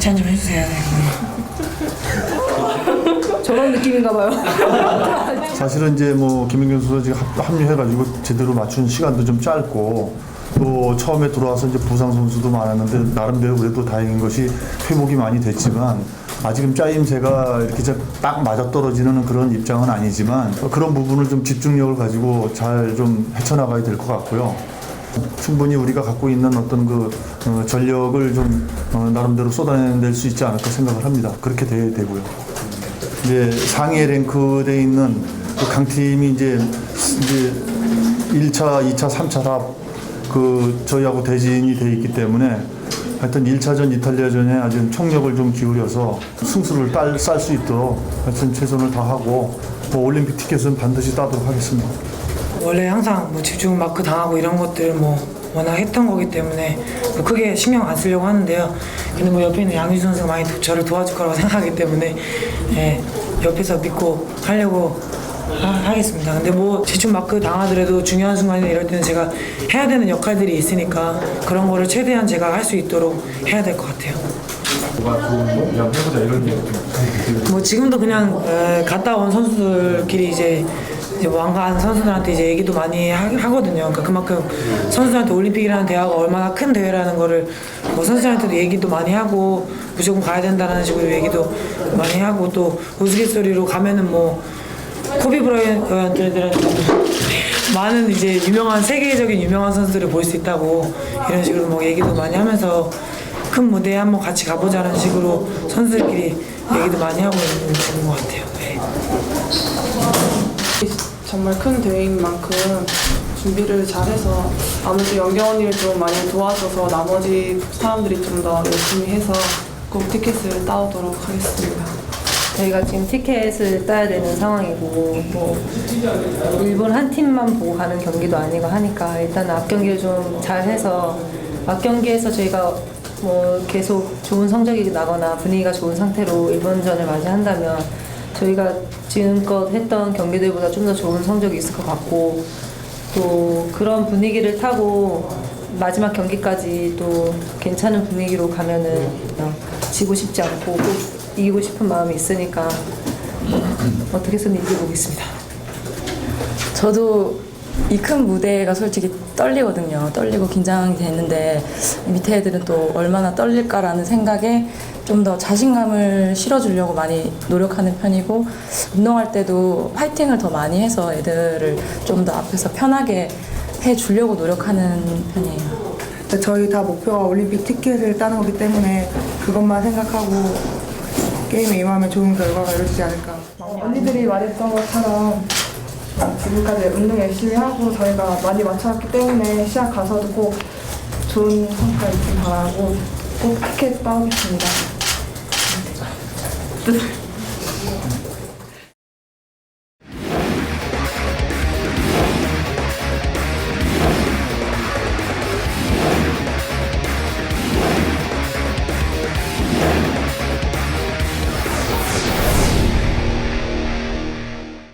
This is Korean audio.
칭찬 좀 해주세요. 네. 저런 느낌인가 봐요. 사실은 이제 뭐 김민경 선수 지금 합- 합류해가지고 제대로 맞춘 시간도 좀 짧고 또 처음에 들어와서 이제 부상 선수도 많았는데 나름대로 그래도 다행인 것이 회복이 많이 됐지만 아직은 짜임새가 이렇게 좀딱 맞아 떨어지는 그런 입장은 아니지만 그런 부분을 좀 집중력을 가지고 잘 좀 헤쳐나가야 될 것 같고요. 충분히 우리가 갖고 있는 어떤 그 어, 전력을 좀 어, 나름대로 쏟아낼 수 있지 않을까 생각을 합니다. 그렇게 돼, 되고요. 이제 상위 랭크돼 있는 그 강팀이 이제 이제 1차, 2차, 3차 다그 저희하고 대진이 돼 있기 때문에 하여튼 1차전 이탈리아전에 아주 총력을 좀 기울여서 승수를 쌀수 있도록 하여튼 최선을 다하고 뭐 올림픽 티켓은 반드시 따도록 하겠습니다. 원래 항상 뭐 집중 마크 당하고 이런 것들 뭐 워낙 했던 거기 때문에 뭐 크게 신경 안 쓰려고 하는데요. 근데 뭐 옆에 있는 양규 선수가 많이 도- 저를 도와줄 거라고 생각하기 때문에 예, 옆에서 믿고 하려고 하, 겠습니다 근데 뭐 집중 마크 당하더라도 중요한 순간이나 이럴 때는 제가 해야 되는 역할들이 있으니까 그런 거를 최대한 제가 할 수 있도록 해야 될 것 같아요. 뭐가 좋은 거? 그냥 해보자 이런 얘기 뭐 지금도 그냥 에, 갔다 온 선수들끼리 이제 이제 왕관 선수들한테 이제 얘기도 많이 하, 하거든요. 그러니까 그만큼 선수들한테 올림픽이라는 대회가 얼마나 큰 대회라는 거를 뭐 선수들한테도 얘기도 많이 하고 무조건 가야 된다는 식으로 얘기도 많이 하고 또 우스갯소리로 가면은 뭐 코비 브라이언트들한테 많은 이제 유명한 세계적인 유명한 선수들을 볼 수 있다고 이런 식으로 뭐 얘기도 많이 하면서 큰 무대에 한번 같이 가보자는 식으로 선수들끼리 얘기도 많이 하고 있는 것 같아요. 네. 정말 큰 대회인 만큼 준비를 잘해서 아무래도 연경 언니를 좀 많이 도와줘서 나머지 사람들이 좀 더 열심히 해서 꼭 티켓을 따오도록 하겠습니다. 저희가 지금 티켓을 따야 되는 상황이고 뭐 일본 한 팀만 보고 가는 경기도 아니고 하니까 일단 앞 경기를 좀 잘해서 앞 경기에서 저희가 뭐 계속 좋은 성적이 나거나 분위기가 좋은 상태로 일본전을 맞이한다면 저희가 지금껏 했던 경기들보다 좀 더 좋은 성적이 있을 것 같고 또 그런 분위기를 타고 마지막 경기까지 또 괜찮은 분위기로 가면은 어, 지고 싶지 않고 꼭 이기고 싶은 마음이 있으니까 어떻게 해서든 이겨보겠습니다. 저도 이 큰 무대가 솔직히 떨리거든요. 떨리고 긴장이 되는데 밑에 애들은 또 얼마나 떨릴까라는 생각에 좀 더 자신감을 실어주려고 많이 노력하는 편이고 운동할 때도 파이팅을 더 많이 해서 애들을 좀 더 앞에서 편하게 해주려고 노력하는 편이에요. 저희 다 목표가 올림픽 티켓을 따는 거기 때문에 그것만 생각하고 게임에 임하면 좋은 결과가 이루어지지 않을까. 언니들이 말했던 것처럼 지금까지 운동 열심히 하고 저희가 많이 맞춰왔기 때문에 시합 가서도 꼭 좋은 성과 있길 바라고 꼭 티켓 따오겠습니다.